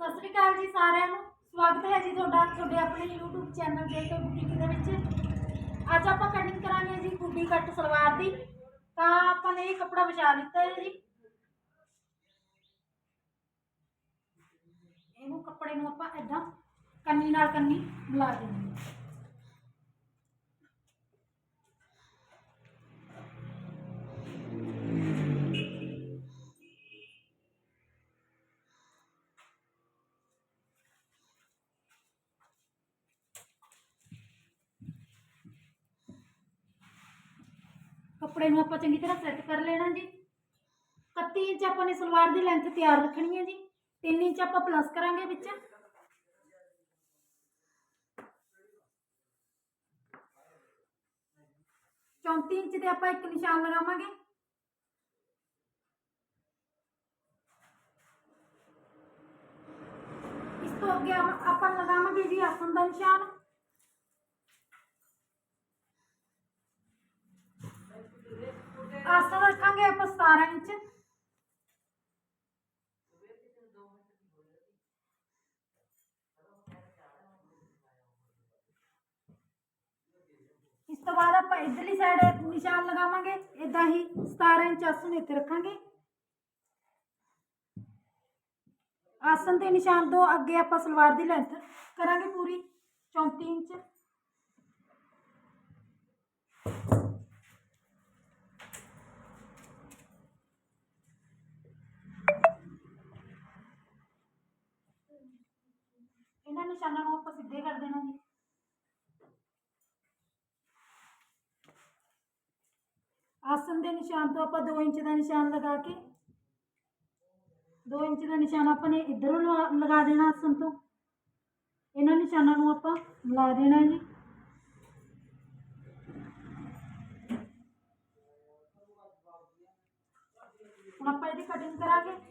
ਸਤਿ ਸ੍ਰੀ ਅਕਾਲ ਜੀ ਸਾਰਿਆਂ ਨੂੰ। ਸਵਾਗਤ ਹੈ ਜੀ ਤੁਹਾਡਾ, ਤੁਹਾਡੇ ਆਪਣੇ YouTube ਚੈਨਲ ਜੇ ਕੇ ਬੁਟੀਕ ਦੇ ਵਿੱਚ। ਅੱਜ ਆਪਾਂ ਕਟਿੰਗ ਕਰਾਂਗੇ ਜੀ ਗੁੱਡੀ ਕੱਟ ਸਲਵਾਰ ਦੀ। ਤਾਂ ਆਪਾਂ ਨੇ ਇਹ ਕੱਪੜਾ ਵਿਛਾ ਦਿੱਤਾ ਹੈ ਜੀ। ਇਹਨੂੰ ਕੱਪੜੇ ਨੂੰ ਆਪਾਂ ਏਦਾਂ ਕੰਨੀ ਨਾਲ ਕੰਨੀ ਮਿਲਾ ਦੇਣੀ ਕੱਪੜੇ ਨੂੰ ਆਪਾਂ ਚੰਗੀ ਤਰ੍ਹਾਂ ਸੈੱਟ ਕਰ ਲੈਣਾ ਜੀ 31 ਇੰਚ ਆਪਾਂ ਨੇ ਸਲਵਾਰ ਦੀ ਲੈਂਥ ਤਿਆਰ ਰੱਖਣੀ ਹੈ ਜੀ 3 ਇੰਚ ਆਪਾਂ ਪਲੱਸ ਕਰਾਂਗੇ ਵਿੱਚ ਚੌਂਤੀ ਇੰਚ ਤੇ ਆਪਾਂ ਇੱਕ ਨਿਸ਼ਾਨ ਲਗਾਵਾਂਗੇ ਇਸ ਤੋਂ ਅੱਗੇ ਆ- ਆਪਾਂ ਲਗਾਵਾਂਗੇ ਜੀ ਆਸਣ ਦਾ ਨਿਸ਼ਾਨ ਆਸਣ ਰੱਖਾਂਗੇ ਆਪਾਂ 17 ਇੰਚ ਇਸ ਤੋਂ ਬਾਅਦ ਆਪਾਂ ਇਧਰਲੀ ਸਾਈਡ ਨਿਸ਼ਾਨ ਲਗਾਵਾਂਗੇ ਇਦਾਂ ਹੀ 17 ਇੰਚ ਆਸਣ ਇੱਥੇ ਰੱਖਾਂਗੇ ਆਸਣ ਦੇ ਨਿਸ਼ਾਨ ਤੋਂ ਅੱਗੇ ਆਪਾਂ ਸਲਵਾਰ ਦੀ ਲੈਂਥ ਕਰਾਂਗੇ ਪੂਰੀ 34 ਇੰਚ ਨਿਸ਼ਾਨਾਂ ਨੂੰ ਆਪਾਂ ਸਿੱਧੇ ਕਰ ਦੇਣਾ ਜੀ ਆਸਨ ਦੇ ਨਿਸ਼ਾਨ ਤੋਂ ਆਪਾਂ 2 ਇੰਚ ਦਾ ਨਿਸ਼ਾਨ ਲਗਾ ਕੇ 2 ਇੰਚ ਦਾ ਨਿਸ਼ਾਨ ਆਪਾਂ ਨੇ ਇਧਰੋਂ ਲਗਾ ਦੇਣਾ ਆਸਨ ਤੋਂ। ਇਹਨਾਂ ਨਿਸ਼ਾਨਾਂ ਨੂੰ ਆਪਾਂ ਮਿਲਾ ਦੇਣਾ ਜੀ। ਹੁਣ ਆਪਾਂ ਇਹਦੀ ਕਟਿੰਗ ਕਰਾਂਗੇ।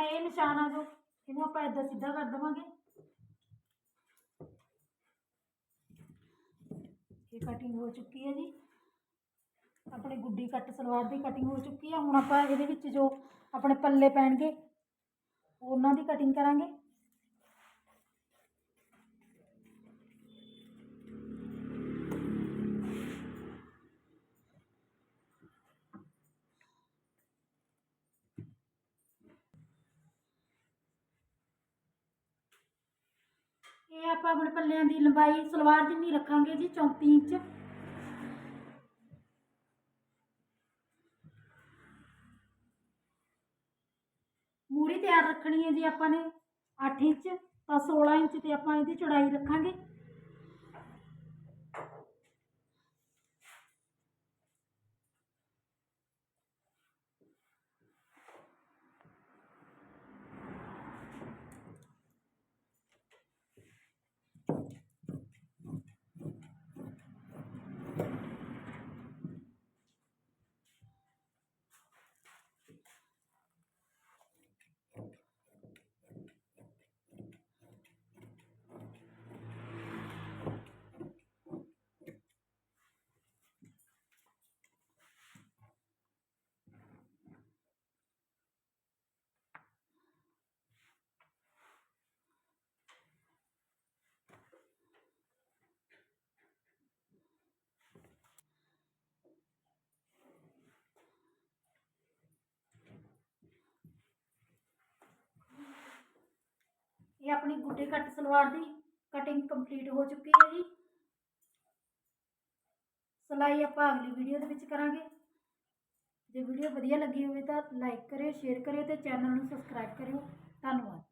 ਆਪਣਾ ਇਹ ਨਿਸ਼ਾਨ ਆ ਜੋ ਇਹਨੂੰ ਆਪਾਂ ਏਦਾਂ ਸਿੱਧਾ ਕਰ ਦੇਵਾਂਗੇ ਇਹ ਕਟਿੰਗ ਹੋ ਚੁੱਕੀ ਹੈ ਜੀ ਆਪਣੀ ਗੁੱਡੀ ਕੱਟ ਸਲਵਾਰ ਦੀ ਕਟਿੰਗ ਹੋ ਚੁੱਕੀ ਹੈ ਹੁਣ ਆਪਾਂ ਇਹਦੇ ਵਿੱਚ ਜੋ ਆਪਣੇ ਪੱਲੇ ਪੈਣਗੇ ਉਹਨਾਂ ਦੀ ਕਟਿੰਗ ਕਰਾਂਗੇ ਇਹ ਆਪਾਂ ਆਪਣੇ ਪੱਲਿਆਂ ਦੀ ਲੰਬਾਈ ਸਲਵਾਰ ਜਿੰਨੀ ਰੱਖਾਂਗੇ ਜੀ 34 ਇੰਚ। ਮੂਰੀ ਤਿਆਰ ਰੱਖਣੀ ਹੈ ਜੀ ਆਪਾਂ ਨੇ 8 ਇੰਚ। ਤਾਂ 16 ਇੰਚ ਤੇ ਆਪਾਂ ਇਹਦੀ ਚੌੜਾਈ ਰੱਖਾਂਗੇ। ਇਹ ਆਪਣੀ ਗੁੱਡੇ ਕੱਟ ਸਲਵਾਰ ਦੀ ਕਟਿੰਗ ਕੰਪਲੀਟ ਹੋ ਚੁੱਕੀ ਹੈ ਜੀ। ਸਿਲਾਈ ਆਪਾਂ ਅਗਲੀ ਵੀਡੀਓ ਦੇ ਵਿੱਚ ਕਰਾਂਗੇ। ਜੇ ਵੀਡੀਓ ਵਧੀਆ ਲੱਗੀ ਹੋਵੇ ਤਾਂ ਲਾਈਕ ਕਰਿਓ ਸ਼ੇਅਰ ਕਰਿਓ ਤੇ ਚੈਨਲ ਨੂੰ ਸਬਸਕ੍ਰਾਈਬ ਕਰਿਓ। ਧੰਨਵਾਦ।